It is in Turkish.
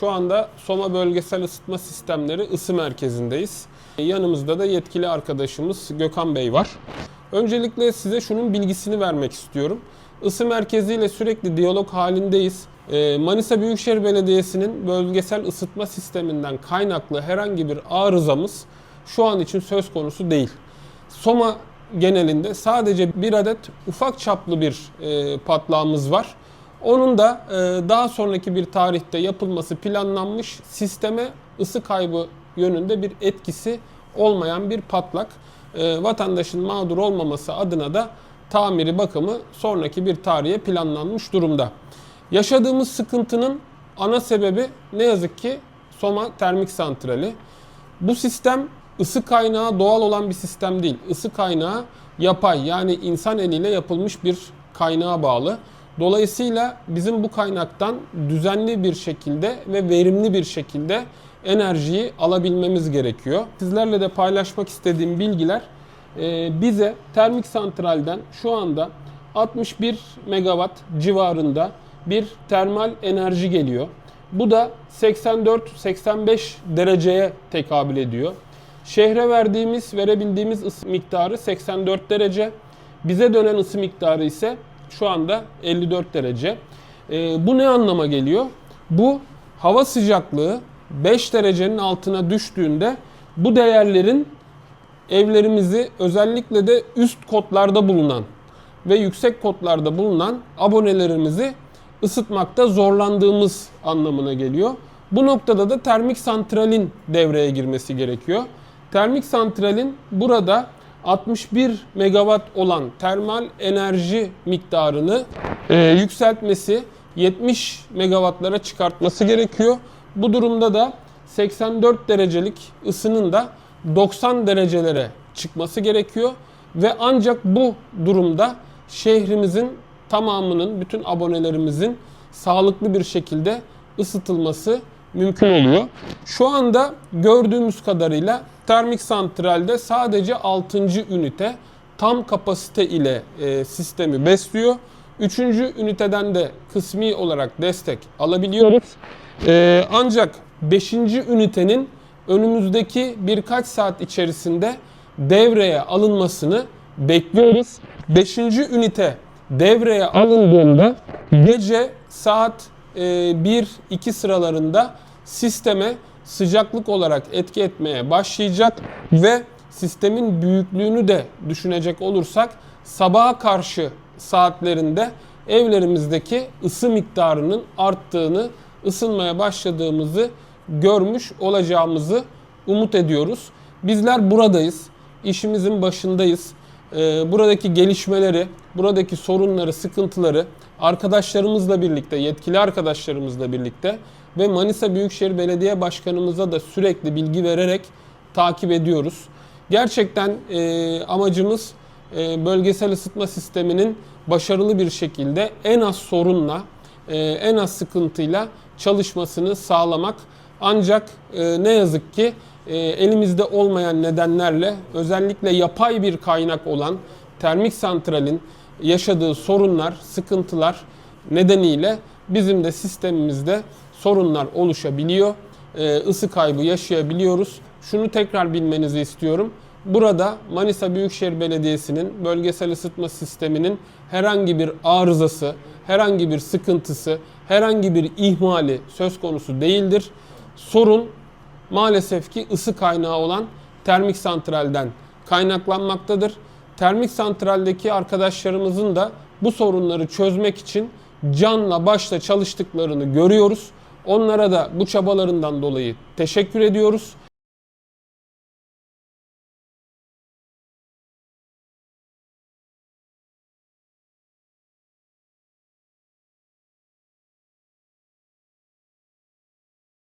Şu anda Soma Bölgesel Isıtma Sistemleri ısı merkezindeyiz. Yanımızda da yetkili arkadaşımız Gökhan Bey var. Öncelikle size şunun bilgisini vermek istiyorum. Isı merkeziyle sürekli diyalog halindeyiz. Ee, Manisa Büyükşehir Belediyesi'nin bölgesel ısıtma sisteminden kaynaklı herhangi bir arızamız şu an için söz konusu değil. Soma genelinde sadece bir adet ufak çaplı bir e, patlağımız var. Onun da e, daha sonraki bir tarihte yapılması planlanmış sisteme ısı kaybı yönünde bir etkisi olmayan bir patlak. E, vatandaşın mağdur olmaması adına da tamiri bakımı sonraki bir tarihe planlanmış durumda. Yaşadığımız sıkıntının ana sebebi ne yazık ki Soma Termik Santrali. Bu sistem ısı kaynağı doğal olan bir sistem değil. Isı kaynağı yapay yani insan eliyle yapılmış bir kaynağa bağlı. Dolayısıyla bizim bu kaynaktan düzenli bir şekilde ve verimli bir şekilde enerjiyi alabilmemiz gerekiyor. Sizlerle de paylaşmak istediğim bilgiler e, bize termik santralden şu anda 61 megawatt civarında bir termal enerji geliyor. Bu da 84-85 dereceye tekabül ediyor. Şehre verdiğimiz, verebildiğimiz ısı miktarı 84 derece. Bize dönen ısı miktarı ise şu anda 54 derece. Ee, bu ne anlama geliyor? Bu hava sıcaklığı 5 derecenin altına düştüğünde bu değerlerin evlerimizi özellikle de üst kotlarda bulunan ve yüksek kotlarda bulunan abonelerimizi ısıtmakta zorlandığımız anlamına geliyor. Bu noktada da termik santralin devreye girmesi gerekiyor. Termik santralin burada 61 megawatt olan termal enerji miktarını e, yükseltmesi 70 megawattlara çıkartması gerekiyor. Bu durumda da 84 derecelik ısının da 90 derecelere çıkması gerekiyor ve ancak bu durumda şehrimizin tamamının, bütün abonelerimizin sağlıklı bir şekilde ısıtılması mümkün oluyor. Şu anda gördüğümüz kadarıyla termik santralde sadece 6. ünite tam kapasite ile e, sistemi besliyor. 3. üniteden de kısmi olarak destek alabiliyoruz. E, ancak 5. ünitenin önümüzdeki birkaç saat içerisinde devreye alınmasını bekliyoruz. 5. ünite devreye alındığında gece saat 1-2 sıralarında sisteme sıcaklık olarak etki etmeye başlayacak ve sistemin büyüklüğünü de düşünecek olursak sabaha karşı saatlerinde evlerimizdeki ısı miktarının arttığını, ısınmaya başladığımızı görmüş olacağımızı umut ediyoruz. Bizler buradayız, işimizin başındayız. Ee, buradaki gelişmeleri, buradaki sorunları, sıkıntıları arkadaşlarımızla birlikte, yetkili arkadaşlarımızla birlikte ve Manisa Büyükşehir Belediye Başkanımıza da sürekli bilgi vererek takip ediyoruz. Gerçekten e, amacımız e, bölgesel ısıtma sisteminin başarılı bir şekilde en az sorunla, e, en az sıkıntıyla çalışmasını sağlamak. Ancak e, ne yazık ki e, elimizde olmayan nedenlerle özellikle yapay bir kaynak olan termik santralin yaşadığı sorunlar, sıkıntılar nedeniyle bizim de sistemimizde sorunlar oluşabiliyor. Ee, ısı kaybı yaşayabiliyoruz. Şunu tekrar bilmenizi istiyorum. Burada Manisa Büyükşehir Belediyesi'nin bölgesel ısıtma sisteminin herhangi bir arızası, herhangi bir sıkıntısı, herhangi bir ihmali söz konusu değildir. Sorun maalesef ki ısı kaynağı olan termik santralden kaynaklanmaktadır. Termik santraldeki arkadaşlarımızın da bu sorunları çözmek için canla başla çalıştıklarını görüyoruz. Onlara da bu çabalarından dolayı teşekkür ediyoruz.